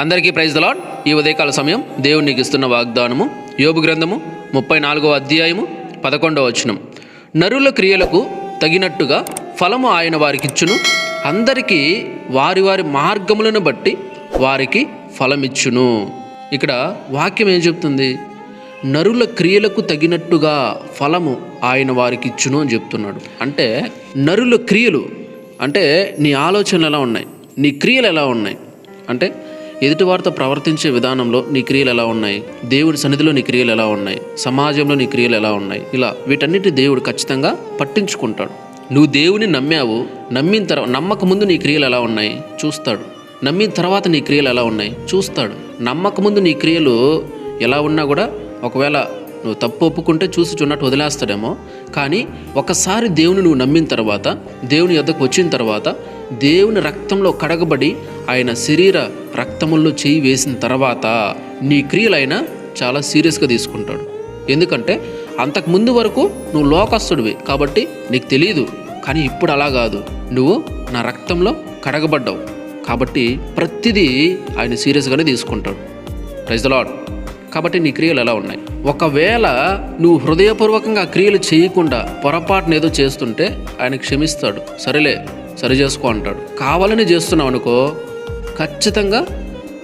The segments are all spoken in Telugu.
అందరికీ ప్రైజ్ దలాడ్ ఈ ఉదయకాల సమయం దేవునికి ఇస్తున్న వాగ్దానము. యోబు గ్రంథము ముప్పై నాలుగో అధ్యాయము పదకొండవ వచనం. నరుల క్రియలకు తగినట్టుగా ఫలము ఆయన వారికిచ్చును. అందరికీ వారి వారి మార్గములను బట్టి వారికి ఫలమిచ్చును. ఇక్కడ వాక్యం ఏం చెప్తుంది? నరుల క్రియలకు తగినట్టుగా ఫలము ఆయన వారికి ఇచ్చును అని చెప్తున్నాడు. అంటే నరుల క్రియలు అంటే నీ ఆలోచనలు ఎలా ఉన్నాయి? నీ క్రియలు ఎలా ఉన్నాయి? అంటే ఎదుటివారితో ప్రవర్తించే విధానంలో నీ క్రియలు ఎలా ఉన్నాయి? దేవుడి సన్నిధిలో నీ క్రియలు ఎలా ఉన్నాయి? సమాజంలో నీ క్రియలు ఎలా ఉన్నాయి? ఇలా వీటన్నిటి దేవుడు ఖచ్చితంగా పట్టించుకుంటాడు. నువ్వు దేవుని నమ్మావు నమ్మిన తర్వాత నమ్మక ముందు నీ క్రియలు ఎలా ఉన్నాయి? చూస్తాడు. నమ్మిన తర్వాత నీ క్రియలు ఎలా ఉన్నాయి? చూస్తాడు. నమ్మక ముందు నీ క్రియలు ఎలా ఉన్నా కూడా ఒకవేళ నువ్వు తప్పు ఒప్పుకుంటే చూసి చున్నట్టు వదిలేస్తాడేమో. కానీ ఒకసారి దేవుని నువ్వు నమ్మిన తర్వాత దేవుని యొద్దకు వచ్చిన తర్వాత దేవుని రక్తంలో కడగబడి ఆయన శరీర రక్తముల్లో చేయి వేసిన తర్వాత నీ క్రియలు ఆయన చాలా సీరియస్గా తీసుకుంటాడు. ఎందుకంటే అంతకు ముందు వరకు నువ్వు లోకస్తుడివి కాబట్టి నీకు తెలియదు కానీ ఇప్పుడు అలా కాదు. నువ్వు నా రక్తంలో కడగబడ్డావు. కాబట్టి ప్రతిదీ ఆయన సీరియస్గానే తీసుకుంటాడు. ప్రైజ్ లాడ్ కాబట్టి నీ క్రియలు ఎలా ఉన్నాయి? ఒకవేళ నువ్వు హృదయపూర్వకంగా క్రియలు చేయకుండా పొరపాటున ఏదో చేస్తుంటే ఆయన క్షమిస్తాడు. సరేలే. సరి చేసుకో అంటాడు. కావాలని చేస్తున్నావు అనుకో ఖచ్చితంగా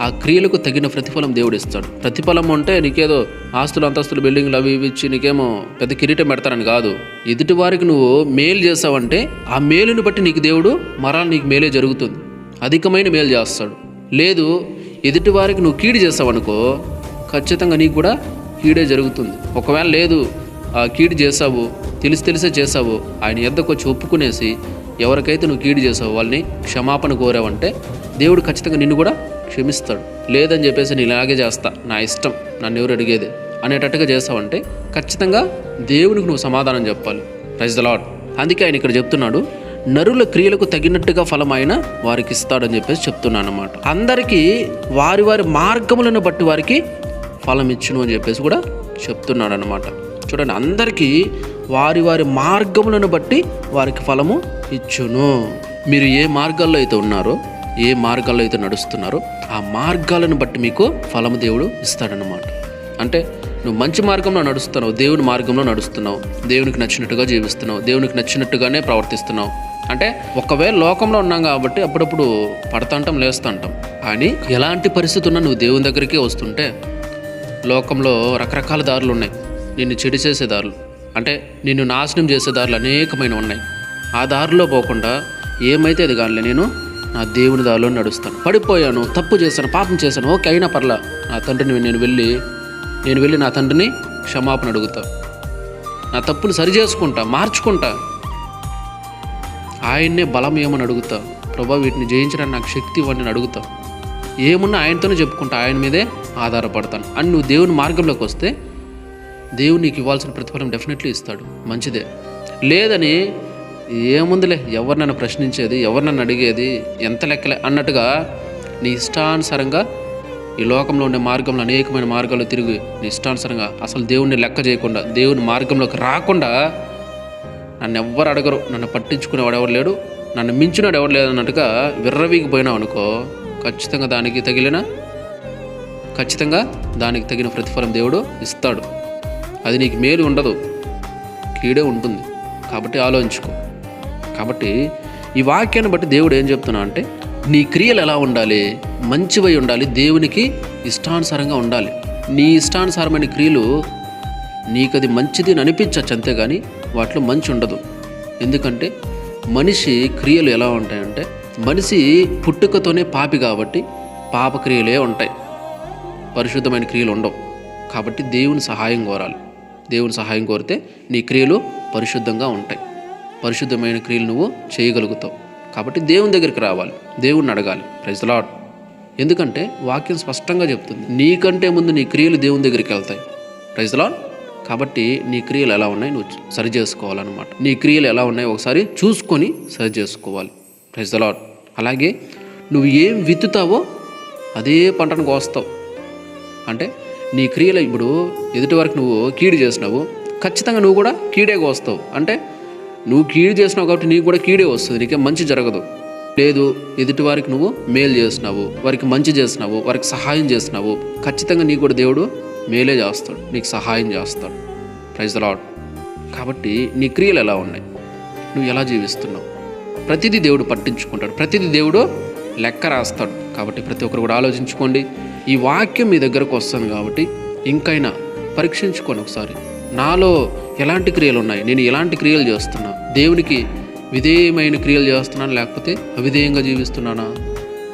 ఆ క్రియలకు తగిన ప్రతిఫలం దేవుడు ఇస్తాడు ప్రతిఫలం అంటే నీకేదో ఆస్తులు అంతస్తులు బిల్డింగ్లు అవి ఇవి ఇచ్చి నీకేమో పెద్ద కిరీటం పెడతారని కాదు. ఎదుటి వారికి నువ్వు మేలు చేసావంటే ఆ మేలుని బట్టి నీకు దేవుడు మరాలు నీకు మేలే జరుగుతుంది. అధికమైన మేలు చేస్తాడు. లేదు ఎదుటి వారికి నువ్వు కీడు చేసావనుకో ఖచ్చితంగా నీకు కూడా కీడే జరుగుతుంది. ఒకవేళ లేదు ఆ కీడు చేసావు తెలిసి తెలిసే చేసావు ఆయన ఎద్దకు వచ్చి ఒప్పుకునేసి ఎవరికైతే నువ్వు కీడు చేసావు వాళ్ళని క్షమాపణ కోరావంటే దేవుడు ఖచ్చితంగా నిన్ను కూడా క్షమిస్తాడు. లేదని చెప్పేసి నేను ఇలాగే చేస్తా. నా ఇష్టం. నన్ను ఎవరు అడిగేది? అనేటట్టుగా చేస్తావంటే ఖచ్చితంగా దేవునికి నువ్వు సమాధానం చెప్పాలి. ప్రైజ్ ద లాడ్ అందుకే ఆయన ఇక్కడ చెప్తున్నాడు నరుల క్రియలకు తగినట్టుగా ఫలం ఆయన వారికి ఇస్తాడని చెప్పేసి చెప్తున్నాను అనమాట అందరికీ వారి వారి మార్గములను బట్టి వారికి ఫలం ఇచ్చును అని చెప్పేసి కూడా చెప్తున్నాడు అనమాట చూడండి అందరికీ వారి వారి మార్గములను బట్టి వారికి ఫలము ఇచ్చును. మీరు ఏ మార్గాల్లో అయితే ఉన్నారో ఏ మార్గాల్లో అయితే నడుస్తున్నారో ఆ మార్గాలను బట్టి మీకు ఫలము దేవుడు ఇస్తాడనమాట అంటే నువ్వు మంచి మార్గంలో నడుస్తున్నావు దేవుని మార్గంలో నడుస్తున్నావు దేవునికి నచ్చినట్టుగా జీవిస్తున్నావు దేవునికి నచ్చినట్టుగానే ప్రవర్తిస్తున్నావు. అంటే ఒకవేళ లోకంలో ఉన్నాం కాబట్టి అప్పుడప్పుడు పడతంటాం లేస్తుంటాం కానీ ఎలాంటి పరిస్థితి ఉన్నా నువ్వు దేవుని దగ్గరికే వస్తుంటే లోకంలో రకరకాల దారులు ఉన్నాయి. నిన్ను చెడి చేసే దారులు. అంటే నిన్ను నాశనం చేసే దారులు అనేకమైన ఉన్నాయి. ఆ దారిలో పోకుండా ఏమైతే అది కానిలే నేను నా దేవుని దారిలో నడుస్తాను. పడిపోయాను తప్పు చేశాను పాపం చేశాను. ఓకే అయినా పర్లా. నా తండ్రిని నేను వెళ్ళి నేను వెళ్ళి నా తండ్రిని క్షమాపణ అడుగుతా. నా తప్పును సరిచేసుకుంటా మార్చుకుంటా. ఆయన్నే బలం ఏమని అడుగుతా? ప్రభా వీటిని జయించడానికి నాకు శక్తి ఇవ్వండి అని అడుగుతా. ఏమున్నా ఆయనతోనే చెప్పుకుంటా ఆయన మీదే ఆధారపడతాను. అని నువ్వు దేవుని మార్గంలోకి వస్తే దేవుడు నీకు ఇవ్వాల్సిన ప్రతిఫలం డెఫినెట్లీ ఇస్తాడు. మంచిదే. లేదని ఏముందిలే? ఎవరు నన్ను ప్రశ్నించేది? ఎవరు నన్ను అడిగేది? ఎంత లెక్కలే? అన్నట్టుగా నీ ఇష్టానుసారంగా ఈ లోకంలో ఉండే మార్గంలో అనేకమైన మార్గాలు తిరిగి నీ ఇష్టానుసారంగా అసలు దేవుణ్ణి లెక్క చేయకుండా దేవుని మార్గంలోకి రాకుండా నన్ను ఎవ్వరు అడగరు. నన్ను పట్టించుకునేవాడు ఎవరు లేడు. నన్ను మించినాడు ఎవరు లేడు అన్నట్టుగా విర్రవీగిపోయినావు అనుకో ఖచ్చితంగా దానికి తగిలిన ఖచ్చితంగా దానికి తగిన ప్రతిఫలం దేవుడు ఇస్తాడు. అది నీకు మేలు ఉండదు. కీడే ఉంటుంది. కాబట్టి ఆలోచించుకో. కాబట్టి ఈ వాక్యాన్ని బట్టి దేవుడు ఏం చెప్తున్నా అంటే నీ క్రియలు ఎలా ఉండాలి? మంచివై ఉండాలి. దేవునికి ఇష్టానుసారంగా ఉండాలి. నీ ఇష్టానుసారమైన క్రియలు నీకు అది మంచిది అని అనిపించచ్చు అంతేగాని వాటిలో మంచి ఉండదు. ఎందుకంటే మనిషి క్రియలు ఎలా ఉంటాయంటే మనిషి పుట్టుకతోనే పాపి కాబట్టి పాపక్రియలే ఉంటాయి. పరిశుద్ధమైన క్రియలు ఉండవు. కాబట్టి దేవుని సహాయం కోరాలి. దేవుని సహాయం కోరితే నీ క్రియలు పరిశుద్ధంగా ఉంటాయి. పరిశుద్ధమైన క్రియలు నువ్వు చేయగలుగుతావు. కాబట్టి దేవుని దగ్గరికి రావాలి. దేవుణ్ణి అడగాలి. ప్రైజ్ ఎందుకంటే వాక్యం స్పష్టంగా చెప్తుంది. నీకంటే ముందు నీ క్రియలు దేవుని దగ్గరికి వెళ్తాయి. ప్రైజ్ కాబట్టి నీ క్రియలు ఎలా ఉన్నాయి నువ్వు సరి చేసుకోవాలన్నమాట. నీ క్రియలు ఎలా ఉన్నాయి ఒకసారి చూసుకొని సరి చేసుకోవాలి. ప్రైజ్ అలాగే నువ్వు ఏం విత్తుతావో అదే పంటను కోస్తావు. అంటే నీ క్రియలు ఇప్పుడు ఎదుటి వరకు నువ్వు కీడు చేసినావు. ఖచ్చితంగా నువ్వు కూడా కీడే కోస్తావు. అంటే నువ్వు కీడు చేసినావు కాబట్టి నీకు కూడా కీడే వస్తుంది నీకేం మంచి జరగదు. లేదు ఎదుటి వారికి నువ్వు మేలు చేసినావు వారికి మంచి చేసినావు వారికి సహాయం చేసినావు ఖచ్చితంగా నీకు కూడా దేవుడు మేలే చేస్తాడు నీకు సహాయం చేస్తాడు. ప్రైజ్ లాడ్ కాబట్టి నీ క్రియలు ఎలా ఉన్నాయి? నువ్వు ఎలా జీవిస్తున్నావు? ప్రతిదీ దేవుడు పట్టించుకుంటాడు ప్రతిదీ దేవుడు లెక్క రాస్తాడు. కాబట్టి ప్రతి ఒక్కరు కూడా ఆలోచించుకోండి. ఈ వాక్యం మీ దగ్గరకు వస్తుంది కాబట్టి ఇంకైనా పరీక్షించుకోండి ఒకసారి నాలో ఎలాంటి క్రియలు ఉన్నాయి? నేను ఎలాంటి క్రియలు చేస్తున్నా? దేవునికి విధేయమైన క్రియలు చేస్తున్నాను? లేకపోతే అవిధేయంగా జీవిస్తున్నానా?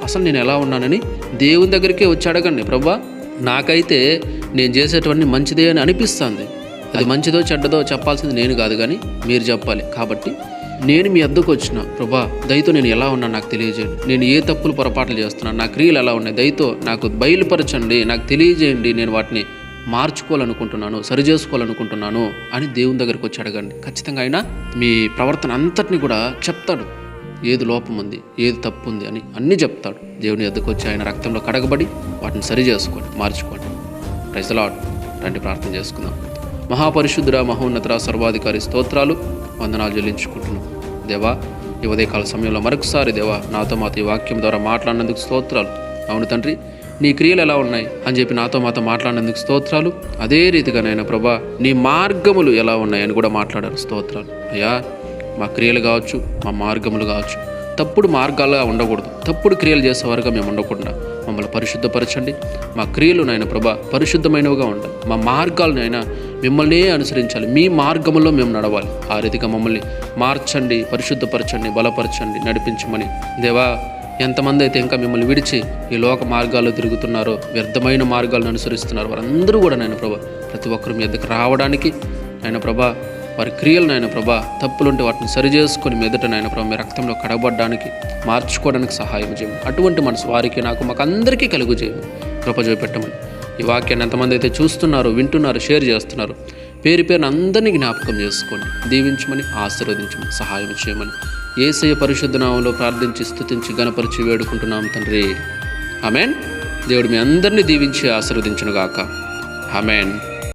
అసలు నేను ఎలా ఉన్నానని దేవుని దగ్గరికే వచ్చి అడగండి. ప్రభా నాకైతే నేను చేసేటువంటి మంచిదే అని అనిపిస్తుంది. అది మంచిదో చెడ్డదో చెప్పాల్సింది నేను కాదు కానీ మీరు చెప్పాలి. కాబట్టి నేను మీ అద్దకు వచ్చిన ప్రభా దయతో నేను ఎలా ఉన్నాను నాకు తెలియజేయండి. నేను ఏ తప్పులు పొరపాట్లు చేస్తున్నాను నా క్రియలు ఎలా ఉన్నాయి? దయతో నాకు బయలుపరచండి నాకు తెలియజేయండి. నేను వాటిని మార్చుకోవాలనుకుంటున్నాను సరి చేసుకోవాలనుకుంటున్నాను అని దేవుని దగ్గరికి వచ్చి అడగండి. ఖచ్చితంగా ఆయన మీ ప్రవర్తన అంతటిని కూడా చెప్తాడు. ఏది లోపం ఉంది ఏది తప్పు ఉంది అని అన్నీ చెప్తాడు. దేవుని ఎద్దుకు వచ్చి ఆయన రక్తంలో కడగబడి వాటిని సరి చేసుకోండి మార్చుకోండి. ప్రజలాడు రండి ప్రార్థన చేసుకుందాం. మహాపరిశుద్ధుర మహోన్నతర సర్వాధికారి స్తోత్రాలు వందనాలు చెల్లించుకుంటున్నాం. దేవా ఈ ఉదయకాల సమయంలో మరొకసారి దేవా నాతో మాతో ఈ వాక్యం ద్వారా మాట్లాడినందుకు స్తోత్రాలు. అవును తండ్రి నీ క్రియలు ఎలా ఉన్నాయి? అని చెప్పి నాతో మాతో మాట్లాడినందుకు స్తోత్రాలు. అదే రీతిగా నాయన ప్రభా నీ మార్గములు ఎలా ఉన్నాయని కూడా మాట్లాడారు స్తోత్రాలు. అయ్యా మా క్రియలు కావచ్చు మా మార్గములు కావచ్చు తప్పుడు మార్గాలుగా ఉండకూడదు. తప్పుడు క్రియలు చేసేవారుగా మేము ఉండకుండా మమ్మల్ని పరిశుద్ధపరచండి. మా క్రియలు నాయన ప్రభా పరిశుద్ధమైనవిగా ఉండాలి. మా మార్గాలనైనా మిమ్మల్నే అనుసరించాలి. మీ మార్గంలో మేము నడవాలి. ఆ రీతిగా మమ్మల్ని మార్చండి పరిశుద్ధపరచండి బలపరచండి నడిపించమని. దేవా ఎంతమంది అయితే ఇంకా మిమ్మల్ని విడిచి ఈ లోక మార్గాల్లో తిరుగుతున్నారో వ్యర్థమైన మార్గాలను అనుసరిస్తున్నారు వారందరూ కూడా నాయన ప్రభా ప్రతి ఒక్కరు మీ దగ్గర రావడానికి ఆయన ప్రభా వారి క్రియలు నాయన ప్రభా తప్పులుంటే వాటిని సరి చేసుకొని నాయన ప్రభా మీ రక్తంలో కడబడడానికి మార్చుకోవడానికి సహాయం చేయము అటువంటి మనసు వారికి నాకు మాకు అందరికీ కలుగు చేయము కృప చూపెట్టమని. ఈ వాక్యాన్ని ఎంతమంది అయితే చూస్తున్నారు వింటున్నారు షేర్ చేస్తున్నారు పేరు పేరున అందరినీ జ్ఞాపకం చేసుకోండి. దీవించమని ఆశీర్వదించమని సహాయం చేయమని. ఏసయ పరిశుద్ధ నామంలో ప్రార్థించి స్థుతించి గణపరిచి వేడుకుంటున్నాం తండ్రి. అమెన్ దేవుడు మీ అందరినీ దీవించి ఆశీర్వదించునుగాక. అమెన్